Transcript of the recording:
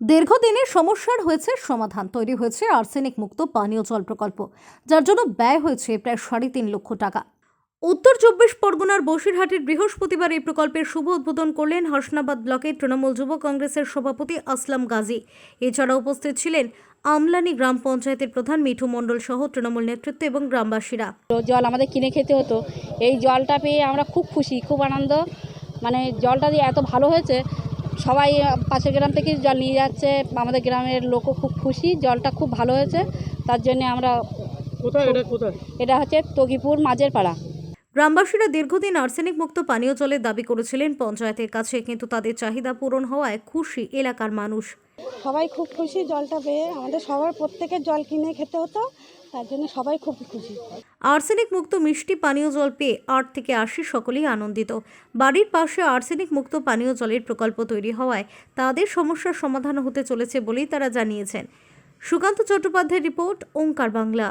দীর্ঘদিনের সমস্যার হয়েছে, সমাধান তৈরি হয়েছে আর্সেনিক মুক্ত পানীয় জল প্রকল্প, যার জন্য ব্যয় হয়েছে প্রায় সাড়ে তিন লক্ষ টাকা। উত্তর চব্বিশ পরগনার বসিরহাটের বৃহস্পতিবার এই প্রকল্পের শুভ উদ্বোধন করলেন হাসনাবাদ ব্লকের তৃণমূল যুব কংগ্রেসের সভাপতি আসলাম গাজী। এছাড়া উপস্থিত ছিলেন আমলানি গ্রাম পঞ্চায়েতের প্রধান মিঠু মণ্ডল সহ তৃণমূল নেতৃত্ব এবং গ্রামবাসীরা। জল আমাদের কিনে খেতে হতো। এই জলটা পেয়ে আমরা খুব খুশি, খুব আনন্দ। মানে জলটা দিয়ে এত ভালো হয়েছে সবাই পাশের গ্রাম থেকে জল নিয়ে যাচ্ছে। আমাদের গ্রামের লোকও খুব খুশি জলটা খুব ভালো হয়েছে। তার জন্যে আমরা কোথায় এটা কোথায়? এটা হচ্ছে তগিপুর মাঝের পাড়া গ্রামবাসীরা দীর্ঘদিন আর্সেনিক মুক্ত পানীয় জলের দাবি করেছিলেন পঞ্চায়েতের কাছে কিন্তু তাদের চাহিদা পূরণ হওয়ায় খুশি এলাকার মানুষ। সবাই খুব খুশি জলটা পেয়ে আমাদের সবার প্রত্যেকের জল কিনে খেতে হতো তার জন্য সবাই খুব খুশি। আর্সেনিক মুক্ত মিষ্টি পানীয় জল পেয়ে আট থেকে আশি সকলেই আনন্দিত। বাড়ির পাশে আর্সেনিক মুক্ত পানীয় জলের প্রকল্প তৈরি হওয়ায় তাদের সমস্যার সমাধান হতে চলেছে বলেই তারা জানিয়েছেন। সুকান্ত চট্টোপাধ্যায়ের রিপোর্ট ওঙ্কার বাংলা।